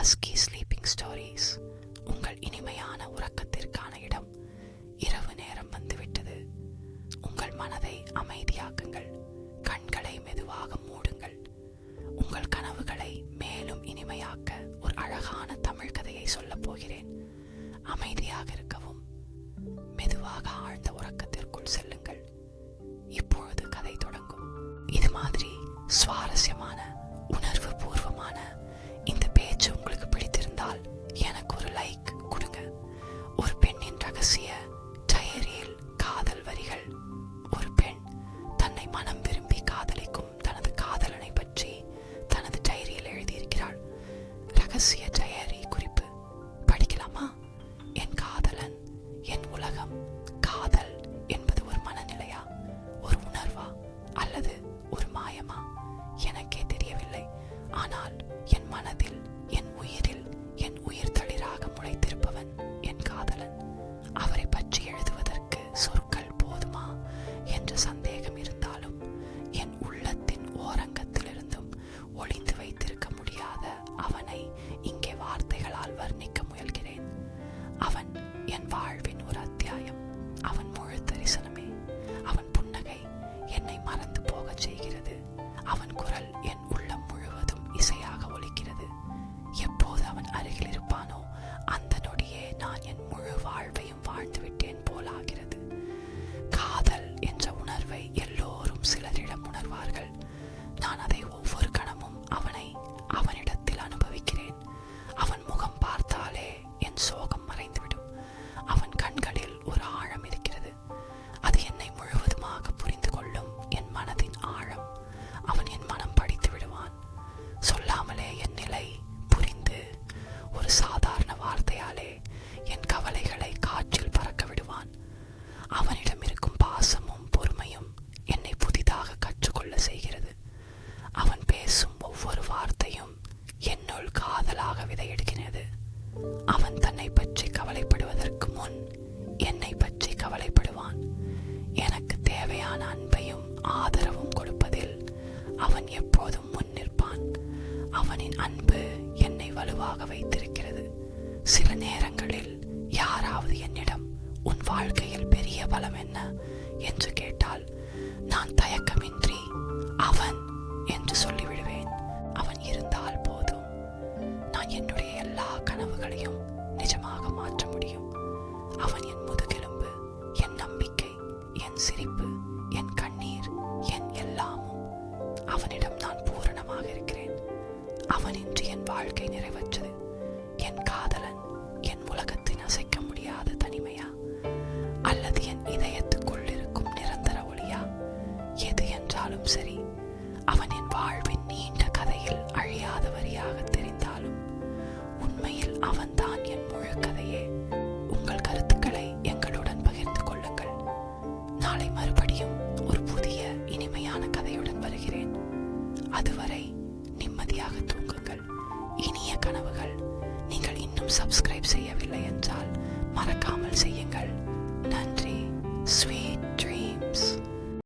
Husky sleeping stories உங்கள் இனிமையான உறக்கத்திற்கான இடம் இரவு நேரம் வந்துவிட்டது. உங்கள் மனதை அமைதியாக்குங்கள். கண்களை மெதுவாக மூடுங்கள். உங்கள் கனவுகளை மேலும் இனிமையாக்க ஒரு அழகான தமிழ் கதையை சொல்லப் போகிறேன். அமைதியாக இருக்கவும் மெதுவாக ஆழ்ந்த உறக்கத்திற்குள் செல்லுங்கள். இப்பொழுது கதை தொடங்கும். இது மாதிரி சுவாரஸ்யம் அன்பு என்னை வலுவாக வைத்திருக்கிறது. சில நேரங்களில் யாராவது என்னிடம் உன் வாழ்க்கையில் பெரிய பலம் என்ன? என்று கேட்டால் நான் தயக்கமின்றி அவன் என்று சொல்லிவிடுவேன். அவன் இருந்தால் போதும். நான் என்னுடைய எல்லா கனவுகளையும் நிஜமாக மாற்ற முடியும். அவன் என் முதுகெலும்பு என் நம்பிக்கை என் சிரிப்பு அவனின்றி என் வாழ்க்கை நிறைவற்றது. என் காதலன் என் உலகத்தின் அசைக்க முடியாத தனிமையா? அல்லது என் இதயத்துக்குள் இருக்கும் நிரந்தர ஒளியா? எது என்றாலும் சரி அவன் என் வாழ்வின் நீண்ட கதையில் அழியாத வரியாக தெரிந்தாலும் உண்மையில் அவன்தான் என் முழு கதையே உங்கள் கருத்துக்களை எங்களுடன் பகிர்ந்து கொள்ளுங்கள். நாளை மறுபடியும் ஒரு புதிய இனிமையான கதையுடன் வருகிறேன். அதுவரை இன்னும் சப்ஸ்கிரைப் செய்யவில்லை என்றால் மறக்காமல் செய்யுங்கள். நன்றி. Sweet dreams